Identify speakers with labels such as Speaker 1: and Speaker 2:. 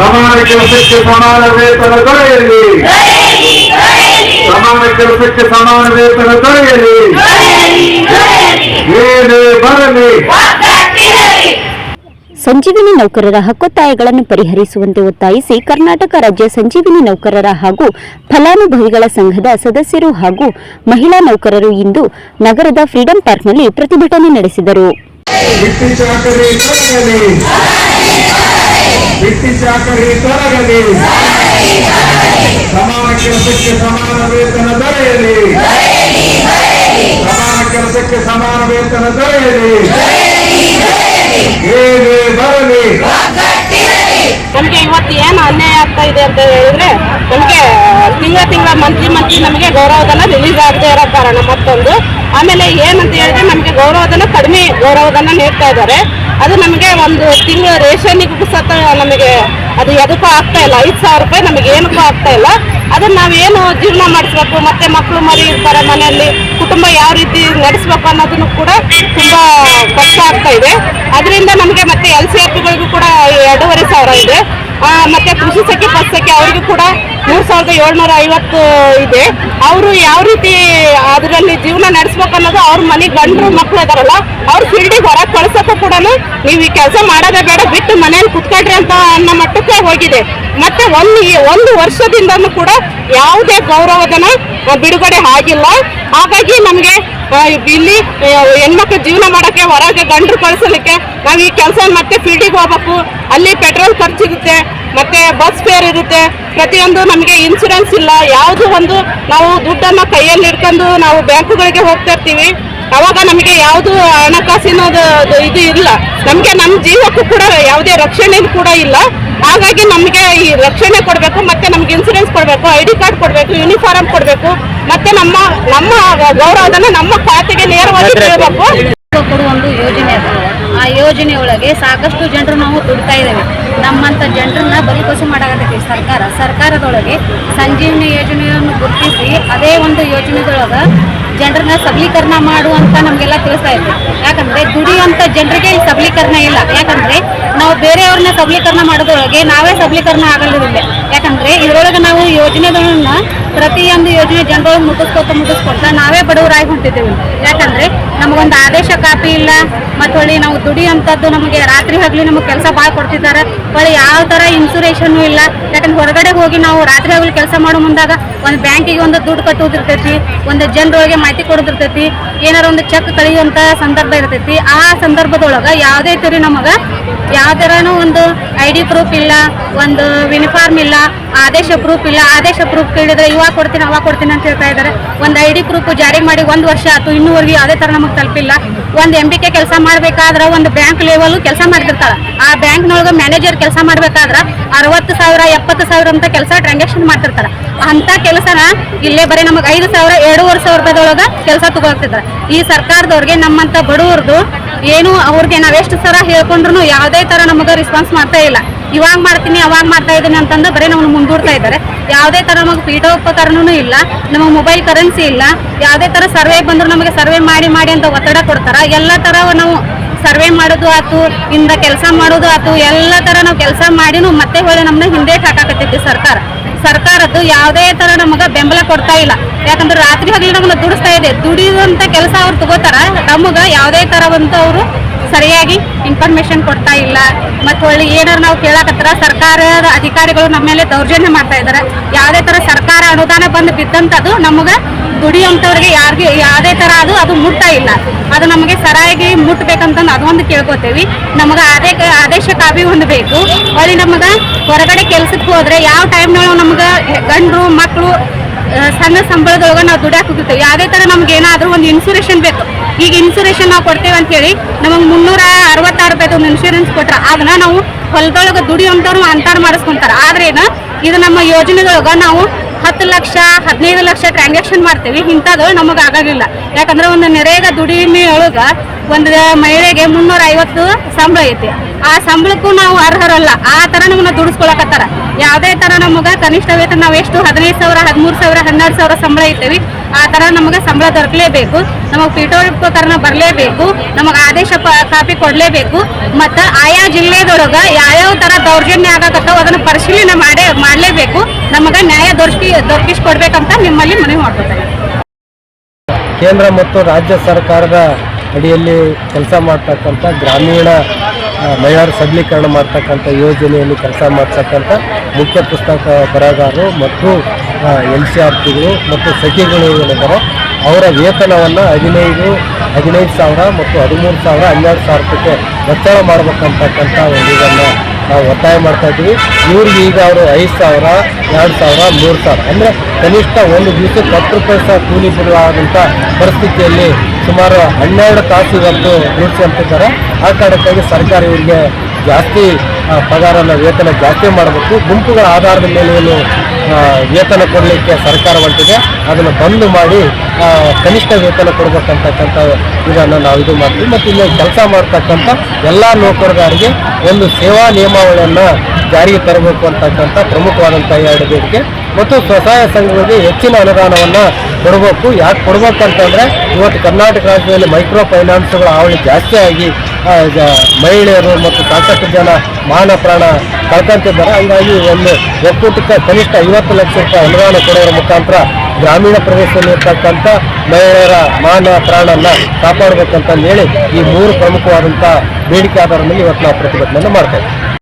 Speaker 1: ಸಮಾನ ಕೆಲಸಕ್ಕೆ ಸಮಾನ ವೇತನ ದೊರೆಯಲಿ. ಸಮಾನ ಕೆಲಸಕ್ಕೆ ಸಮಾನ ವೇತನ ದೊರೆಯಲಿ. ಏನೇ ಬರಲಿ.
Speaker 2: ಸಂಜೀವಿನಿ ನೌಕರರ ಹಕ್ಕೊತ್ತಾಯಗಳನ್ನು ಪರಿಹರಿಸುವಂತೆ ಒತ್ತಾಯಿಸಿ ಕರ್ನಾಟಕ ರಾಜ್ಯ ಸಂಜೀವಿನಿ ನೌಕರರ ಹಾಗೂ ಫಲಾನುಭವಿಗಳ ಸಂಘದ ಸದಸ್ಯರು ಹಾಗೂ ಮಹಿಳಾ ನೌಕರರು ಇಂದು ನಗರದ ಫ್ರೀಡಂ ಪಾರ್ಕ್ನಲ್ಲಿ ಪ್ರತಿಭಟನೆ ನಡೆಸಿದರು.
Speaker 1: ಬಿಟ್ಟಿ ಚಾಕರಿ ತೊಲಗಲಿ ಸಮಾನ ಕೆಲಸಕ್ಕೆ ಸಮಾನ ವೇತನ ದೊರೆಯಲಿ. ಸಮಾನ ಕೆಲಸಕ್ಕೆ ಸಮಾನ ವೇತನ ದೊರೆಯಲಿ. ಹೇಗೆ ಬರಲಿ.
Speaker 3: ನಮಗೆ ಇವತ್ತು ಏನು ಅನ್ಯಾಯ ಆಗ್ತಾ ಇದೆ ಅಂತ ಹೇಳಿದ್ರೆ, ನಮಗೆ ತಿಂಗಳ ತಿಂಗಳ ಮಂತ್ಲಿ ಮಂತ್ಲಿ ನಮಗೆ ಗೌರವಧನ ರಿಲೀಸ್ ಆಗದೆ ಇರೋ ಕಾರಣ ಮತ್ತೊಂದು. ಆಮೇಲೆ ಏನಂತ ಹೇಳಿದ್ರೆ, ನಮಗೆ ಗೌರವಧನ ಕಡಿಮೆ ಗೌರವಧನ ನೀಡ್ತಾ ಇದ್ದಾರೆ. ಅದು ನಮಗೆ ಒಂದು ತಿಂಗಳ ರೇಷನಿಗೂ ಸತ ನಮಗೆ ಅದು ಯಾವುದಕ್ಕೂ ಆಗ್ತಾ ಇಲ್ಲ. ಐದು ಸಾವಿರ ರೂಪಾಯಿ ನಮಗೆ ಏನಕ್ಕೂ ಆಗ್ತಾ ಇಲ್ಲ. ಅದನ್ನ ನಾವೇನು ಜೀವನ ಮಾಡಿಸ್ಬೇಕು, ಮತ್ತೆ ಮಕ್ಕಳು ಮರಿ ಇರ್ತಾರೆ ಮನೆಯಲ್ಲಿ, ಕುಟುಂಬ ಯಾವ ರೀತಿ ನಡೆಸ್ಬೇಕು ಅನ್ನೋದನ್ನು ಕೂಡ ತುಂಬ ಕಷ್ಟ ಆಗ್ತಾ ಇದೆ. ಅದರಿಂದ ನಮಗೆ ಮತ್ತೆ ಎಲ್ ಸಿ ಎಫ್ಗಳಿಗೂ ಕೂಡ ಎರಡೂವರೆ ಸಾವಿರ ಇದೆ. ಮತ್ತೆ ಕೃಷಿ ಸಖಿ ಬಸ್ ಅವರಿಗೂ ಕೂಡ ಮೂರ್ ಸಾವಿರದ ಏಳ್ನೂರ ಐವತ್ತು ಇದೆ. ಅವರು ಯಾವ ರೀತಿ ಅದರಲ್ಲಿ ಜೀವನ ನಡೆಸ್ಬೇಕು ಅನ್ನೋದು ಅವ್ರ ಮನೆ ಗಂಡರು ಮಕ್ಕಳು ಇದಾರಲ್ಲ, ಅವ್ರ ಫೀಲ್ಡಿಗೆ ಹೊರಗೆ ಕಳ್ಸೋಕ್ಕೂ ಕೂಡ ನೀವು ಈ ಕೆಲಸ ಮಾಡೋದೇ ಬೇಡ, ಬಿಟ್ಟು ಮನೇಲಿ ಕುತ್ಕೊಳ್ರಿ ಅಂತ ಅನ್ನೋ ಮಟ್ಟಕ್ಕೆ ಹೋಗಿದೆ. ಮತ್ತೆ ಒಂದು ಒಂದು ವರ್ಷದಿಂದನೂ ಕೂಡ ಯಾವುದೇ ಗೌರವಧನ ಬಿಡುಗಡೆ ಆಗಿಲ್ಲ. ಹಾಗಾಗಿ ನಮಗೆ ಇಲ್ಲಿ ಹೆಣ್ಮಕ್ಳು ಜೀವನ ಮಾಡೋಕ್ಕೆ, ಹೊರಗೆ ಗಂಡರು ಕಳಿಸಲಿಕ್ಕೆ ನಾವು ಈ ಕೆಲಸ ಮತ್ತೆ ಫೀಲ್ಡಿಗೆ ಹೋಗ್ಬೇಕು. ಅಲ್ಲಿ ಪೆಟ್ರೋಲ್ ಖರ್ಚಿರುತ್ತೆ, ಮತ್ತೆ ಬಸ್ ಫೇರ್ ಇರುತ್ತೆ. ಪ್ರತಿಯೊಂದು ನಮಗೆ ಇನ್ಶೂರೆನ್ಸ್ ಇಲ್ಲ. ಯಾವುದು ಒಂದು ನಾವು ದುಡ್ಡನ್ನ ಕೈಯಲ್ಲಿ ಇಟ್ಕೊಂಡು ನಾವು ಬ್ಯಾಂಕುಗಳಿಗೆ ಹೋಗ್ತಾ ಇರ್ತೀವಿ. ಅವಾಗ ನಮಗೆ ಯಾವುದು ಹಣಕಾಸಿನ ಇದು ಇಲ್ಲ. ನಮಗೆ ನಮ್ಮ ಜೀವಕ್ಕೂ ಕೂಡ ಯಾವುದೇ ರಕ್ಷಣೆ ಕೂಡ ಇಲ್ಲ. ಹಾಗಾಗಿ ನಮಗೆ ಈ ರಕ್ಷಣೆ ಕೊಡಬೇಕು, ಮತ್ತೆ ನಮ್ಗೆ ಇನ್ಸೂರೆನ್ಸ್ ಕೊಡಬೇಕು ಐ ಡಿ ಕಾರ್ಡ್ ಕೊಡಬೇಕು ಯೂನಿಫಾರ್ಮ್ ಕೊಡಬೇಕು, ಮತ್ತೆ ನಮ್ಮ ನಮ್ಮ ಗೌರವದನ್ನ ನಮ್ಮ ಖಾತೆಗೆ ನೇರವಾಗಿ ಕೇಳಬೇಕು
Speaker 4: ಕೊಡುವ ಒಂದು ಯೋಜನೆ ಅದು. ಆ ಯೋಜನೆ ಒಳಗೆ ಸಾಕಷ್ಟು ಜನರು ನಾವು ದುಡ್ತಾ ಇದ್ದೇವೆ. ನಮ್ಮಂತ ಜನರನ್ನ ಬಲಿಪಸು ಮಾಡಾಕತ್ತೈತಿ ಸರ್ಕಾರ. ಸರ್ಕಾರದೊಳಗೆ ಸಂಜೀವನಿ ಯೋಜನೆಯನ್ನು ಗುರುತಿಸಿ ಅದೇ ಒಂದು ಯೋಜನೆದೊಳಗೆ ಜನರನ್ನ ಸಬಲೀಕರಣ ಮಾಡು ಅಂತ ನಮಗೆಲ್ಲ ತಿಳಿಸ್ತಾ ಇತ್ತು ಯಾಕಂದ್ರೆ ದುಡಿಯುವಂಥ ಜನರಿಗೆ ಈ ಸಬಲೀಕರಣ ಇಲ್ಲ. ಯಾಕಂದ್ರೆ ನಾವು ಬೇರೆಯವ್ರನ್ನ ಸಬಲೀಕರಣ ಮಾಡೋದ್ರೊಳಗೆ ನಾವೇ ಸಬಲೀಕರಣ ಆಗಲಿಲ್ಲ ಯಾಕಂದ್ರೆ ಇದರೊಳಗೆ ನಾವು ಯೋಜನೆಗಳನ್ನ ಪ್ರತಿಯೊಂದು ಯೋಜನೆ ಜನರೊಳಗೆ ಮುಟ್ಟಿಸ್ಕೊತ ಮುಗಿಸ್ಕೊತ ನಾವೇ ಬಡವರಾಗಿ ಹೊಂಟಿದ್ದೇವೆ. ಯಾಕಂದ್ರೆ ನಮಗೊಂದು ಆದೇಶ ಕಾಪಿ ಇಲ್ಲ. ಮತ್ತು ಹೊಳ್ಳಿ ನಾವು ದುಡಿಯುವಂಥದ್ದು ನಮಗೆ ರಾತ್ರಿ ಹಗಲಿ ನಮಗೆ ಕೆಲಸ ಭಾಳ ಕೊಡ್ತಿದ್ದಾರೆ. ಹೊಳ್ಳಿ ಯಾವ ಥರ ಇನ್ಸುರೇಷನ್ನು ಇಲ್ಲ. ಯಾಕಂದ್ರೆ ಹೊರಗಡೆ ಹೋಗಿ ನಾವು ರಾತ್ರಿ ಹಗಲಿ ಕೆಲಸ ಮಾಡೋ ಮುಂದಾಗ ಒಂದು ಬ್ಯಾಂಕಿಗೆ ಒಂದು ದುಡ್ಡು ಕಟ್ಟೋದಿರ್ತೈತಿ ಒಂದು ಜನರೊಳಗೆ ಮಾಹಿತಿ ಕೊಡದಿರ್ತೈತಿ. ಏನಾರ ಒಂದು ಚೆಕ್ ಕಳಿಯುವಂತ ಸಂದರ್ಭ ಇರ್ತೈತಿ. ಆ ಸಂದರ್ಭದೊಳಗ ಯಾವುದೇ ತರ ನಮಗ ಯಾವ ಥರನೂ ಒಂದು ಐ ಡಿ ಪ್ರೂಫ್ ಇಲ್ಲ, ಒಂದು ಯೂನಿಫಾರ್ಮ್ ಇಲ್ಲ, ಆದೇಶ ಪ್ರೂಫ್ ಇಲ್ಲ. ಆದೇಶ ಪ್ರೂಫ್ ಕೇಳಿದ್ರೆ ಇವಾಗ ಕೊಡ್ತೀನಿ ಅವಾಗ ಕೊಡ್ತೀನಿ ಅಂತ ಹೇಳ್ತಾ ಇದ್ದಾರೆ ಒಂದು ಐ ಡಿ ಪ್ರೂಫ್ ಜಾರಿ ಮಾಡಿ ಒಂದು ವರ್ಷ ಆಯ್ತು, ಇನ್ನೂವರೆಗೂ ಯಾವುದೇ ತರ ನಮಗ್ ತಲುಪಿಲ್ಲ. ಒಂದು ಎಂ ಕೆಲಸ ಮಾಡ್ಬೇಕಾದ್ರ ಒಂದು ಬ್ಯಾಂಕ್ ಲೆವೆಲ್ ಕೆಲಸ ಮಾಡ್ತಿರ್ತಾಳೆ. ಆ ಬ್ಯಾಂಕ್ನೊಳಗೆ ಮ್ಯಾನೇಜರ್ ಕೆಲಸ ಮಾಡ್ಬೇಕಾದ್ರ ಅರವತ್ತು ಸಾವಿರ, ಎಪ್ಪತ್ತು ಸಾವಿರ ಅಂತ ಕೆಲಸ ಟ್ರಾನ್ಸಾಕ್ಷನ್ ಮಾಡ್ತಿರ್ತಾರೆ ಅಂತ ಕೆಲಸನ ಇಲ್ಲೇ ಬರೀ ನಮಗೆ ಐದು ಸಾವಿರ, ಎರಡೂವರೆ ಸಾವಿರ ಕೆಲಸ ತಗೋತಿದ್ರ. ಈ ಸರ್ಕಾರದವ್ರಿಗೆ ನಮ್ಮಂತ ಬಡವರದು ಏನು ಅವ್ರಿಗೆ ನಾವೆಷ್ಟು ಸರ ಹೇಳ್ಕೊಂಡ್ರು ಯಾವುದೇ ತರ ನಮಗೆ ರೆಸ್ಪಾನ್ಸ್ ಮಾಡ್ತಾ ಇಲ್ಲ. ಇವಾಗ ಮಾಡ್ತೀನಿ, ಅವಾಗ ಮಾಡ್ತಾ ಇದ್ದೀನಿ ಅಂತಂದ್ರೆ ಬರೀ ನಮ್ಮನ್ನು ಮುಂದೂಡ್ತಾ ಇದ್ದಾರೆ. ಯಾವುದೇ ಥರ ನಮಗೆ ಪೀಠೋಪಕರಣನೂ ಇಲ್ಲ, ನಮಗೆ ಮೊಬೈಲ್ ಕರೆನ್ಸಿ ಇಲ್ಲ, ಯಾವುದೇ ಥರ ಸರ್ವೆ ಬಂದರೂ ನಮಗೆ ಸರ್ವೆ ಮಾಡಿ ಮಾಡಿ ಅಂತ ಒತ್ತಡ ಕೊಡ್ತಾರೆ. ಎಲ್ಲ ಥರ ನಾವು ಸರ್ವೆ ಮಾಡೋದು ಆತು, ಇಂದ ಕೆಲಸ ಮಾಡೋದು ಆತು, ಎಲ್ಲ ಥರ ನಾವು ಕೆಲಸ ಮಾಡಿನೂ ಮತ್ತೆ ಹೊಳೆ ನಮ್ಮನ್ನ ಹಿಂದೆ ಹಾಕಾಕತ್ತೈತಿ ಸರ್ಕಾರ. ಸರ್ಕಾರದ್ದು ಯಾವುದೇ ಥರ ನಮಗ ಬೆಂಬಲ ಕೊಡ್ತಾ ಇಲ್ಲ. ಯಾಕಂದ್ರೆ ರಾತ್ರಿ ಹಗಲು ನಮ್ಮನ್ನ ದುಡಿಸ್ತಾ ಇದೆ. ದುಡಿಯುವಂಥ ಕೆಲಸ ಅವ್ರು ತಗೋತಾರ, ನಮಗ ಯಾವುದೇ ಥರವಂತ ಅವರು ಸರಿಯಾಗಿ ಇನ್ಫಾರ್ಮೇಶನ್ ಕೊಡ್ತಾ ಇಲ್ಲ. ಮತ್ತು ಒಳ್ಳೆ ಏನಾರು ನಾವು ಕೇಳಕತ್ತರ, ಸರ್ಕಾರದ ಅಧಿಕಾರಿಗಳು ನಮ್ಮ ಮೇಲೆ ದೌರ್ಜನ್ಯ ಮಾಡ್ತಾ ಇದ್ದಾರೆ ಯಾವುದೇ ಥರ ಸರ್ಕಾರ ಅನುದಾನ ಬಂದು ಬಿದ್ದಂಥದ್ದು ನಮಗೆ ದುಡಿಯುವಂಥವ್ರಿಗೆ ಯಾರಿಗೆ, ಯಾವುದೇ ಥರ ಅದು ಅದು ಮುಟ್ಟ ಇಲ್ಲ. ಅದು ನಮಗೆ ಸರಿಯಾಗಿ ಮುಟ್ಬೇಕಂತಂದು ಅದೊಂದು ಕೇಳ್ಕೊತೇವಿ ನಮಗೆ ಆದೇ ಆದೇಶ ಕಾಪಿ ಒಂದು ಬೇಕು. ಅಲ್ಲಿ ನಮಗ ಹೊರಗಡೆ ಕೆಲ್ಸಕ್ಕೆ ಹೋದ್ರೆ ಯಾವ ಟೈಮ್ನೊಳಗೆ ನಮ್ಗೆ ಗಂಡರು ಮಕ್ಕಳು ಸಣ್ಣ ಸಂಬಳದೊಳಗೆ ನಾವು ದುಡ್ಯಾಕ್ ಹೋಗಿರ್ತೇವೆ. ಯಾವುದೇ ಥರ ನಮ್ಗೆ ಏನಾದರೂ ಒಂದು ಇನ್ಸೂರೇಷನ್ ಬೇಕು. ಈಗ ಇನ್ಸೂರೇಷನ್ ನಾವು ಕೊಡ್ತೇವೆ ಅಂತೇಳಿ ನಮಗೆ ಮುನ್ನೂರ ಅರವತ್ತಾರು ರೂಪಾಯಿ ಒಂದು ಇನ್ಶೂರೆನ್ಸ್ ಕೊಟ್ರೆ ಅದನ್ನ ನಾವು ಹೊಲದೊಳಗೆ ದುಡಿಯುವಂಥವ್ರು ಅಂತಾರ ಮಾಡಿಸ್ಕೊಂತಾರೆ. ಆದ್ರೆ ಏನು ಇದು ನಮ್ಮ ಯೋಜನೆದೊಳಗೆ ನಾವು ಹತ್ತು ಲಕ್ಷ, ಹದಿನೈದು ಲಕ್ಷ ಟ್ರಾನ್ಸಾಕ್ಷನ್ ಮಾಡ್ತೀವಿ. ಇಂಥದ್ದು ನಮಗೆ ಆಗೋದಿಲ್ಲ. ಯಾಕಂದ್ರೆ ಒಂದು ನೆರೆಗ ದುಡಿಮೆ ಒಳಗೆ ಒಂದು ಮಹಿಳೆಗೆ ಮುನ್ನೂರ ಐವತ್ತು ಸಂಬಳ ಐತಿ. ಆ ಸಂಬಳಕ್ಕೂ ನಾವು ಅರ್ಹರಲ್ಲ. ಆ ತರ ನಮ್ಮನ್ನ ದುಡಿಸ್ಕೊಳಕತ್ತಾರ. ಯಾವುದೇ ತರ ನಮಗ ಕನಿಷ್ಠ ವೇತನ ನಾವು ಎಷ್ಟು? ಹದಿನೈದು ಸಾವಿರ, ಹದಿಮೂರು ಸಾವಿರ, ಹನ್ನೆರಡು ಸಾವಿರ ಸಂಬಳ ಇರ್ತೀವಿ ಆ ತರ ನಮಗೆ ಸಂಬಳ ದೊರಕಲೇಬೇಕು. ನಮಗೆ ಪೀಠೋಪಕರಣ ಬರಲೇಬೇಕು. ನಮಗೆ ಆದೇಶ ಕಾಪಿ ಕೊಡಲೇಬೇಕು. ಮತ್ತು ಆಯಾ ಜಿಲ್ಲೆದೊಳಗೆ ಯಾವ್ಯಾವ ತರ ದೌರ್ಜನ್ಯ ಆಗಕತ್ತಾವ ಅದನ್ನ ಪರಿಶೀಲನೆ ದೊರಕಿ ದೊರಕಿಸ್ಕೊಡ್ಬೇಕಂತ ನಿಮ್ಮಲ್ಲಿ ಮನವಿ ಮಾಡ್ಕೊತೇನೆ
Speaker 5: ಕೇಂದ್ರ ಮತ್ತು ರಾಜ್ಯ ಸರ್ಕಾರದ ಅಡಿಯಲ್ಲಿ ಕೆಲಸ ಮಾಡ್ತಕ್ಕಂಥ ಗ್ರಾಮೀಣ ಆ, ಮಹಿಳೆಯರ ಸಬಲೀಕರಣ ಮಾಡ್ತಕ್ಕಂಥ ಯೋಜನೆಯಲ್ಲಿ ಕೆಲಸ ಮಾಡ್ತಕ್ಕಂಥ ಮುಖ್ಯ ಪುಸ್ತಕ ಬರಹಗಾರರು ಮತ್ತು ಎನ್ ಸಿ ಆರ್ ಪಿಗಳು ಮತ್ತು ಸಖಿಗಳು ಏನಿದ್ದಾರೆ ಅವರ ವೇತನವನ್ನು ಹದಿನೈದು ಹದಿನೈದು ಸಾವಿರ ಮತ್ತು ಹದಿಮೂರು ಸಾವಿರ ಹನ್ನೆರಡು ಸಾವಿರ ರೂಪಾಯಿ ಹೆಚ್ಚಳ ಮಾಡ್ಬೇಕಂತಕ್ಕಂಥ ಒಂದು ಇದನ್ನು ನಾವು ಒತ್ತಾಯ ಮಾಡ್ತಾ ಇದ್ದೀವಿ. ಇವ್ರಿಗೆ ಈಗ ಅವರು ಐದು ಸಾವಿರ, ಎರಡು ಸಾವಿರ, ಮೂರು ಸಾವಿರ. ಅಂದರೆ ಕನಿಷ್ಠ ಒಂದು ದಿವಸಕ್ಕೆ ಹತ್ತು ರೂಪಾಯಿ ಸಹ ಕೂಲಿ ಬಿಡುವಂಥ ಪರಿಸ್ಥಿತಿಯಲ್ಲಿ ಸುಮಾರು ಹನ್ನೆರಡು ತಾಸು ಇವತ್ತು ದುಡಿಸ್ಕೊಂತಿದ್ದಾರೆ ಆ ಕಾರಣಕ್ಕಾಗಿ ಸರ್ಕಾರ ಇವರಿಗೆ ಜಾಸ್ತಿ ಪಗಾರನ ವೇತನ ಜಾಸ್ತಿ ಮಾಡಬೇಕು. ಗುಂಪುಗಳ ಆಧಾರದ ಮೇಲೆ ಏನು ವೇತನ ಕೊಡಲಿಕ್ಕೆ ಸರ್ಕಾರ ಹೊರಟಿದೆ. ಅದನ್ನು ಬಂದ್ ಮಾಡಿ ಕನಿಷ್ಠ ವೇತನ ಕೊಡಬೇಕಂತಕ್ಕಂಥ ಇದನ್ನು ನಾವು ಇದು ಮಾಡ್ತೀವಿ. ಮತ್ತು ಇಲ್ಲಿ ಕೆಲಸ ಮಾಡ್ತಕ್ಕಂಥ ಎಲ್ಲ ನೌಕರದಾರಿಗೆ ಒಂದು ಸೇವಾ ನಿಯಮಾವಳಿಯನ್ನು ಜಾರಿಗೆ ತರಬೇಕು ಅಂತಕ್ಕಂಥ ಪ್ರಮುಖವಾದಂಥ ಎರಡು ಬೇಡಿಕೆ. ಮತ್ತು ಸ್ವಸಹಾಯ ಸಂಘಗಳಿಗೆ ಹೆಚ್ಚಿನ ಅನುದಾನವನ್ನು ಕೊಡಬೇಕು. ಯಾಕೆ ಕೊಡ್ಬೇಕಂತಂದ್ರೆ, ಇವತ್ತು ಕರ್ನಾಟಕ ರಾಜ್ಯದಲ್ಲಿ ಮೈಕ್ರೋ ಫೈನಾನ್ಸ್ಗಳ ಹಾವಳಿ ಜಾಸ್ತಿ ಆಗಿ ಮಹಿಳೆಯರು ಮತ್ತು ಸಾಕಷ್ಟು ಜನ ಮಾನ ಪ್ರಾಣ ಕಳ್ಕೊಂತಿದ್ದಾರೆ. ಹಂಗಾಗಿ ಒಂದು ಒಕ್ಕೂಟಕ್ಕೆ ಕನಿಷ್ಠ ಐವತ್ತು ಲಕ್ಷ ರೂಪಾಯಿ ಅನುದಾನ ಕೊಡೋದ್ರ ಮುಖಾಂತರ ಗ್ರಾಮೀಣ ಪ್ರದೇಶದಲ್ಲಿ ಇರ್ತಕ್ಕಂಥ ಮಹಿಳೆಯರ ಮಾನ ಪ್ರಾಣನ ಕಾಪಾಡ್ಬೇಕಂತಂದು ಹೇಳಿ ಈ ಮೂರು ಪ್ರಮುಖವಾದಂಥ ಬೇಡಿಕೆ ಆಧಾರದ ಮೇಲೆ ಇವತ್ತು ನಾವು ಪ್ರತಿಭಟನೆಯನ್ನು ಮಾಡ್ತಾ ಇದ್ದೀವಿ.